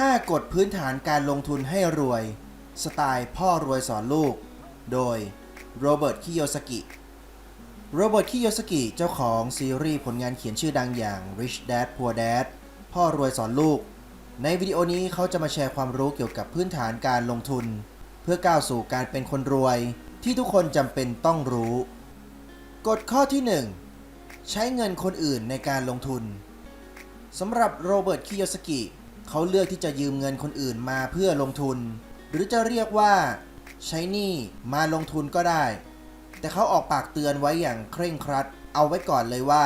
5กฎพื้นฐานการลงทุนให้รวย สไตล์พ่อรวยสอนลูก โดยโรเบิร์ต คิโยสกิ โรเบิร์ต คิโยสกิ เจ้าของซีรีส์ผลงานเขียนชื่อดังอย่าง Rich Dad Poor Dad พ่อรวยสอนลูก ในวิดีโอนี้เขาจะมาแชร์ความรู้เกี่ยวกับพื้นฐานการลงทุน เพื่อก้าวสู่การเป็นคนรวย ที่ทุกคนจำเป็นต้องรู้ กฎข้อที่ 1 ใช้เงินคนอื่นในการลงทุนสำหรับโรเบิร์ต คิโยสกิเขาเลือกที่จะยืมเงินคนอื่นมาเพื่อลงทุน หรือจะเรียกว่า ใช้หนี้มาลงทุนก็ได้ แต่เขาออกปากเตือนไว้อย่างเคร่งครัด เอาไว้ก่อนเลยว่า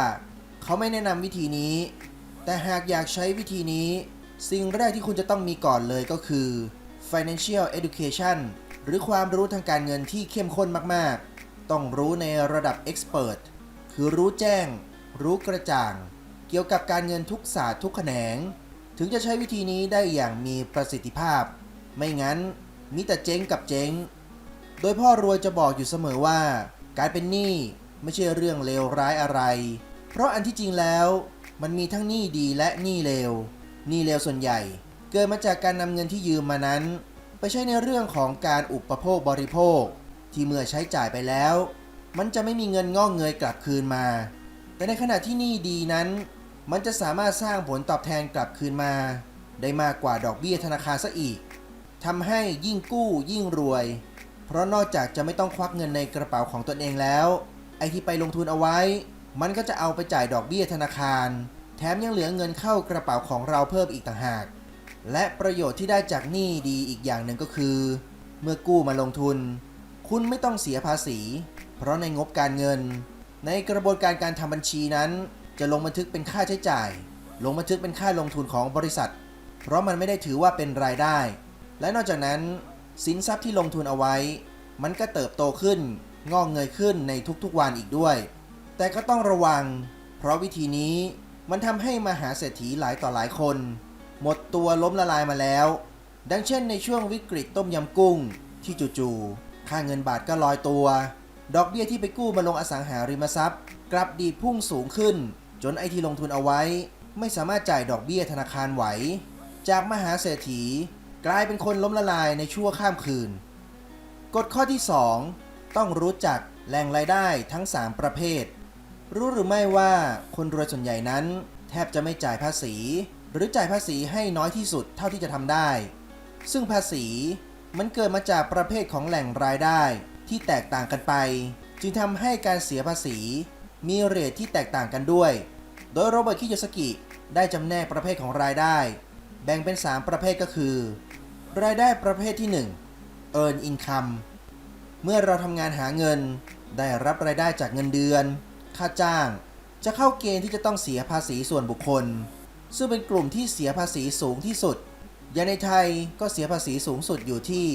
เขาไม่แนะนำวิธีนี้ แต่หากอยากใช้วิธีนี้ สิ่งแรกที่คุณจะต้องมีก่อนเลยก็คือ financial education หรือความรู้ทางการเงินที่เข้มข้นมากๆ ต้องรู้ในระดับ expert คือรู้แจ้ง รู้กระจ่าง เกี่ยวกับการเงินทุกศาสตร์ทุกแขนง ถึงจะใช้วิธีนี้ได้อย่างมีประสิทธิภาพ ไม่งั้นมีแต่เจ๊งกับเจ๊ง โดยพ่อรวยจะบอกอยู่เสมอว่า การเป็นหนี้ไม่ใช่เรื่องเลวร้ายอะไร เพราะอันที่จริงแล้วมันมีทั้งหนี้ดีและหนี้เลว หนี้เลวส่วนใหญ่ เกิดมาจากการนำเงินที่ยืมมานั้น ไปใช้ในเรื่องของการอุปโภคบริโภค ที่เมื่อใช้จ่ายไปแล้ว มันจะไม่มีเงินงอกเงยกลับคืนมา แต่ในขณะที่หนี้ดีนั้น มันจะสามารถสร้างผลตอบแทนกลับคืนมา ได้มากกว่าดอกเบี้ยธนาคารซะอีกทำให้ยิ่งกู้ยิ่งรวย เพราะนอกจากจะไม่ต้องควักเงินในกระเป๋าของตนเองแล้ว ไอที่ไปลงทุนเอาไว้ มันก็จะเอาไปจ่ายดอกเบี้ยธนาคาร แถมยังเหลือเงินเข้ากระเป๋าของเราเพิ่มอีกต่างหาก และประโยชน์ที่ได้จากหนี้ดีอีกอย่างหนึ่งก็คือ เมื่อกู้มาลงทุน คุณไม่ต้องเสียภาษี เพราะในงบการเงิน ในกระบวนการการทำบัญชีนั้น จะลงบันทึกเป็นค่าใช้จ่าย ลงบันทึกเป็นค่าลงทุนของบริษัท เพราะมันไม่ได้ถือว่าเป็นรายได้ และนอกจากนั้น สินทรัพย์ที่ลงทุนเอาไว้ มันก็เติบโตขึ้น งอกเงยขึ้นในทุกๆวันอีกด้วย แต่ก็ต้องระวัง เพราะวิธีนี้มันทำให้มหาเศรษฐีหลายต่อหลายคน หมดตัวล้มละลายมาแล้ว ดังเช่นในช่วงวิกฤตต้มยำกุ้ง ที่จู่ๆค่าเงินบาทก็ลอยตัว ดอกเบี้ยที่ไปกู้มาลงอสังหาริมทรัพย์ กลับดีพุ่งสูงขึ้น จนไอที่ลงทุนเอาไว้ ไม่สามารถจ่ายดอกเบี้ยธนาคารไหว จากมหาเศรษฐีกลายเป็นคนล้มละลายในชั่วข้ามคืน กฎข้อที่ 2 ต้องรู้จักแหล่งรายได้ทั้ง 3 ประเภท รู้หรือไม่ว่าคนรวยส่วนใหญ่นั้น แทบจะไม่จ่ายภาษี หรือจ่ายภาษีให้น้อยที่สุดเท่าที่จะทำได้ ซึ่งภาษีมันเกิดมาจากประเภทของแหล่งรายได้ที่แตกต่างกันไป จึงทำให้การเสียภาษี มีเรทที่แตกต่างกันด้วย โดยโรเบิร์ตคิโยสกิได้จำแนกประเภทของรายได้ แบ่งเป็น 3 ประเภทก็คือ รายได้ประเภทที่ 1 Earn Income เมื่อเราทำงานหาเงิน ได้รับรายได้จากเงินเดือน ค่าจ้าง จะเข้าเกณฑ์ที่จะต้องเสียภาษีส่วนบุคคล ซึ่งเป็นกลุ่มที่เสียภาษีสูงที่สุด อย่างในไทยก็เสียภาษีสูงสุดอยู่ที่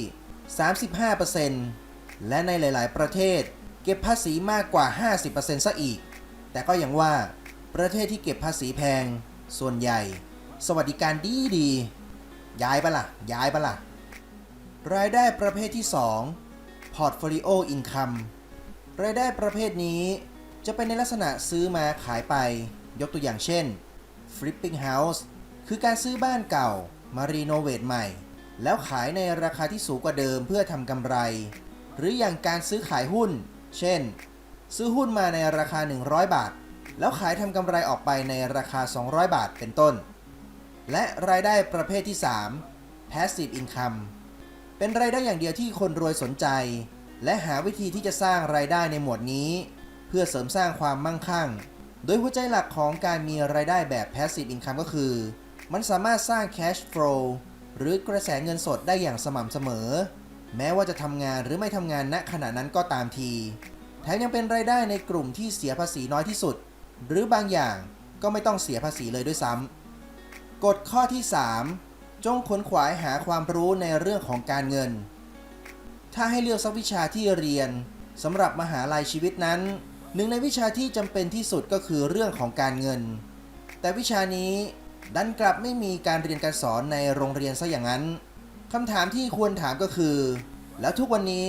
35%และในหลาย ๆ ประเทศ เก็บภาษีมากกว่า 50%ซะอีก แต่ก็อย่างว่าประเทศที่เก็บภาษีแพง ส่วนใหญ่ สวัสดิการดีดี ย้ายปะละ่ะ ย้ายปะละ่ะ รายได้ประเภทที่ 2 Portfolio Income รายได้ประเภทนี้จะเป็นในลักษณะซื้อมาขายไป ยกตัวอย่างเช่น Flipping House คือการซื้อบ้านเก่ามารีโนเวทใหม่ แล้วขายในราคาที่สูงกว่าเดิมเพื่อทำกำไร หรืออย่างการซื้อขายหุ้น เช่น ซื้อหุ้นมาในราคา 100 บาท แล้วขายทำกำไรออกไปในราคา 200 บาทเป็นต้น และรายได้ประเภทที่ 3 Passive Income เป็นรายได้อย่างเดียวที่คนรวยสนใจ และหาวิธีที่จะสร้างรายได้ในหมวดนี้ เพื่อเสริมสร้างความมั่งคั่ง โดยหัวใจหลักของการมีรายได้แบบ Passive Income ก็คือ มันสามารถสร้าง Cash Flow หรือกระแสเงินสดได้อย่างสม่ำเสมอ แม้ว่าจะทำงานหรือไม่ทำงานณขณะนั้นก็ตามที แถมยังเป็นรายได้ในกลุ่มที่เสียภาษีน้อยที่สุด หรือบางอย่างก็ไม่ต้องเสียภาษีเลยด้วยซ้ำกฎข้อที่ 3 จงขนขวายหาความรู้ในเรื่องของการเงิน ถ้าให้เลือกสักวิชาที่เรียนสำหรับมหาลัยชีวิตนั้น หนึ่งในวิชาที่จำเป็นที่สุดก็คือเรื่องของการเงิน แต่วิชานี้ดันกลับไม่มีการเรียนการสอนในโรงเรียนซะอย่างนั้น คำถามที่ควรถามก็คือ แล้วทุกวันนี้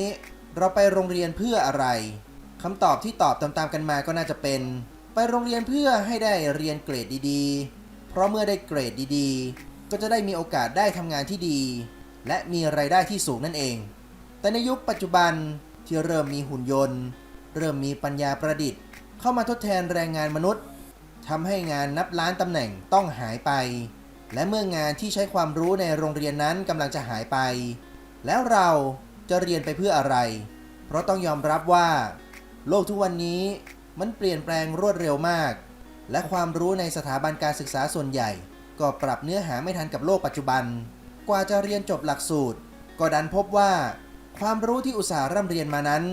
เราไปโรงเรียนเพื่ออะไรคำตอบที่ตอบตามๆกันมาก็น่าจะเป็น ไปโรงเรียนเพื่อให้ได้เรียนเกรดดีๆ เพราะเมื่อได้เกรดดีๆ ก็จะได้มีโอกาสได้ทำงานที่ดี และมีไรายได้ที่สูงนั่นเอง แต่ในยุคปัจจุบันที่เริ่มมีหุ่นยนต์ เริ่มมีปัญญาประดิษฐ์ เข้ามาทดแทนแรงงานมนุษย์ทำให้งานนับล้านตำแหน่งต้องหายไป และเมื่องานที่ใช้ความรู้ในโรงเรียนนั้นกำลังจะหายไป แล้วเราจะเรียนไปเพื่ออะไร เพราะต้องยอมรับว่า โลกทุกวันนี้มันเปลี่ยนแปลงรวดเร็วมาก และความรู้ในสถาบันการศึกษาส่วนใหญ่ ก็ปรับเนื้อหาไม่ทันกับโลกปัจจุบัน กว่าจะเรียนจบหลักสูตร ก็ดันพบว่า ความรู้ที่อุตสาห์ร่ำเรียนมานั้น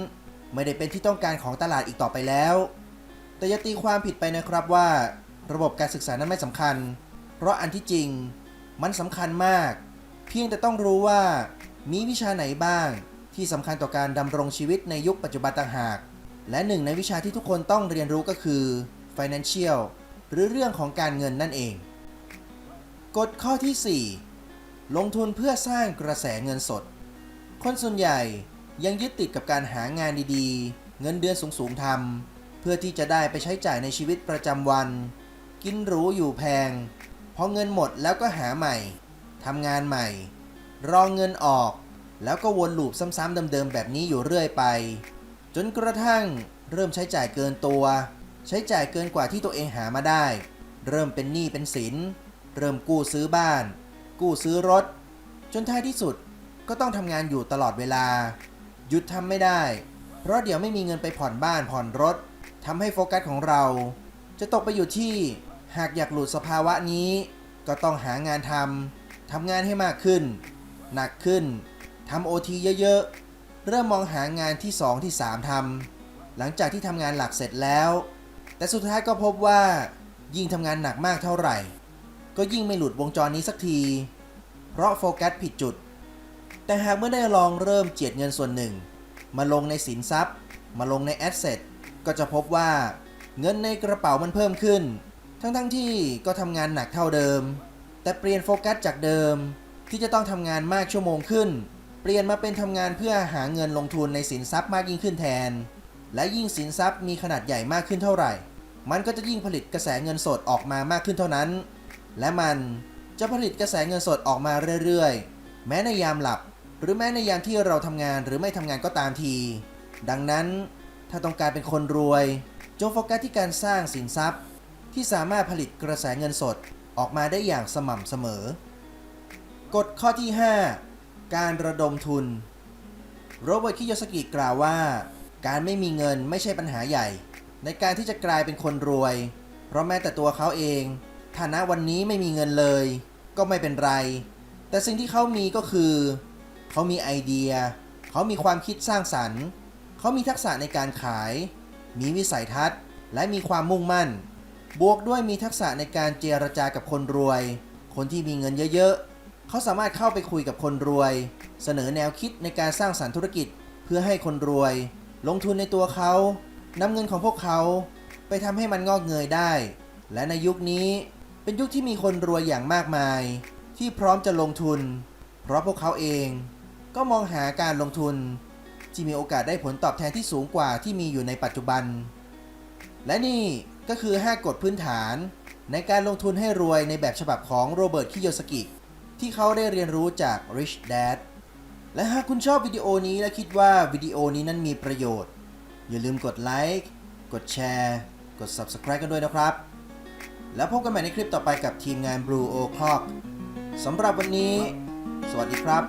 ไม่ได้เป็นที่ต้องการของตลาดอีกต่อไปแล้ว แต่อย่าตีความผิดไปนะครับว่า ระบบการศึกษานั้นไม่สำคัญ เพราะอันที่จริงมันสำคัญมาก เพียงแต่ต้องรู้ว่า มีวิชาไหนบ้าง ที่สำคัญต่อการดำรงชีวิตในยุคปัจจุบันต่างหาก และหนึ่งในวิชาที่ทุกคนต้องเรียนรู้ก็คือ financial หรือเรื่องของการเงินนั่นเอง กฎข้อที่ 4 ลงทุนเพื่อสร้างกระแสเงินสด คนส่วนใหญ่ยังยึดติดกับการหางานดีๆ เงินเดือนสูงๆทำเพื่อที่จะได้ไปใช้จ่ายในชีวิตประจำวัน กินหรูอยู่แพง พอเงินหมดแล้วก็หาใหม่ทำงานใหม่ รอเงินออก แล้วก็วนลูปซ้ำๆเดิมๆแบบนี้อยู่เรื่อยไป จนกระทั่งเริ่มใช้จ่ายเกินตัว ใช้จ่ายเกินกว่าที่ตัวเองหามาได้ เริ่มเป็นหนี้เป็นสิน เริ่มกู้ซื้อบ้าน กู้ซื้อรถ จนท้ายที่สุดก็ต้องทำงานอยู่ตลอดเวลา หยุดทำไม่ได้ เพราะเดี๋ยวไม่มีเงินไปผ่อนบ้านผ่อนรถทำให้โฟกัสของเรา จะตกไปอยู่ที่ หากอยากหลุดสภาวะนี้ ก็ต้องหางานทำ ทำงานให้มากขึ้น หนักขึ้น ทำโอทีเยอะๆ เริ่มมองหางานที่ 2 ที่ 3ทำหลังจากที่ทำงานหลักเสร็จแล้ว แต่สุดท้ายก็พบว่า ยิ่งทำงานหนักมากเท่าไหร่ ก็ยิ่งไม่หลุดวงจรนี้สักที เพราะโฟกัสผิดจุด แต่หากเมื่อได้ลองเริ่มเจียดเงินส่วนหนึ่ง มาลงในสินทรัพย์ มาลงในแอสเซท ก็จะพบว่า เงินในกระเป๋ามันเพิ่มขึ้น ทั้งๆทที่ก็ทำงานหนักเท่าเดิม แต่เปลี่ยนโฟกัสจากเดิม ที่จะต้องทำงานมากชั่วโมงขึ้น เปลี่ยนมาเป็นทำงานเพื่อหาเงินลงทุนในสินทรัพย์มากยิ่งขึ้นแทน และยิ่งสินทรัพย์มีขนาดใหญ่มากขึ้นเท่าไหร่ มันก็จะยิ่งผลิตกระแสเงินสดออกมามากขึ้นเท่านั้น และมันจะผลิตกระแสเงินสดออกมาเรื่อยๆ แม้ในยามหลับ หรือแม้ในยามที่เราทำงานหรือไม่ทำงานก็ตามที ดังนั้นถ้าต้องการเป็นคนรวย จงโฟกัสที่การสร้างสินทรัพย์ ที่สามารถผลิตกระแสเงินสดออกมาได้อย่างสม่ำเสมอ กฎข้อที่ 5 การระดมทุน โรเบิร์ตคิโยสกิกล่าวว่า การไม่มีเงินไม่ใช่ปัญหาใหญ่ ในการที่จะกลายเป็นคนรวย เพราะแม้แต่ตัวเขาเอง ฐานะวันนี้ไม่มีเงินเลย ก็ไม่เป็นไร แต่สิ่งที่เขามีก็คือ เขามีไอเดีย เขามีความคิดสร้างสรรค์ เขามีทักษะในการขาย มีวิสัยทัศน์ และมีความมุ่งมั่น บวกด้วยมีทักษะในการเจรจากับคนรวย คนที่มีเงินเยอะๆ เขาสามารถเข้าไปคุยกับคนรวย เสนอแนวคิดในการสร้างสรรค์ธุรกิจ เพื่อให้คนรวย ลงทุนในตัวเขานำเงินของพวกเขา ไปทำให้มันงอกเงยได้ และในยุคนี้เป็นยุคที่มีคนรวยอย่างมากมาย ที่พร้อมจะลงทุน เพราะพวกเขาเองก็มองหาการลงทุน ที่มีโอกาสได้ผลตอบแทนที่สูงกว่าที่มีอยู่ในปัจจุบัน และนี่ ก็คือ 5 กฎพื้นฐาน ในการลงทุนให้รวยในแบบฉบับของโรเบิร์ตคิโยสกิ ที่เขาได้เรียนรู้จาก Rich Dad และหากคุณชอบวิดีโอนี้และคิดว่าวิดีโอนี้นั้นมีประโยชน์ อย่าลืมกดไลค์กดแชร์กด Subscribe กันด้วยนะครับ แล้วพบกันใหม่ในคลิปต่อไปกับทีมงาน Blue O'Clock สำหรับวันนี้ สวัสดีครับ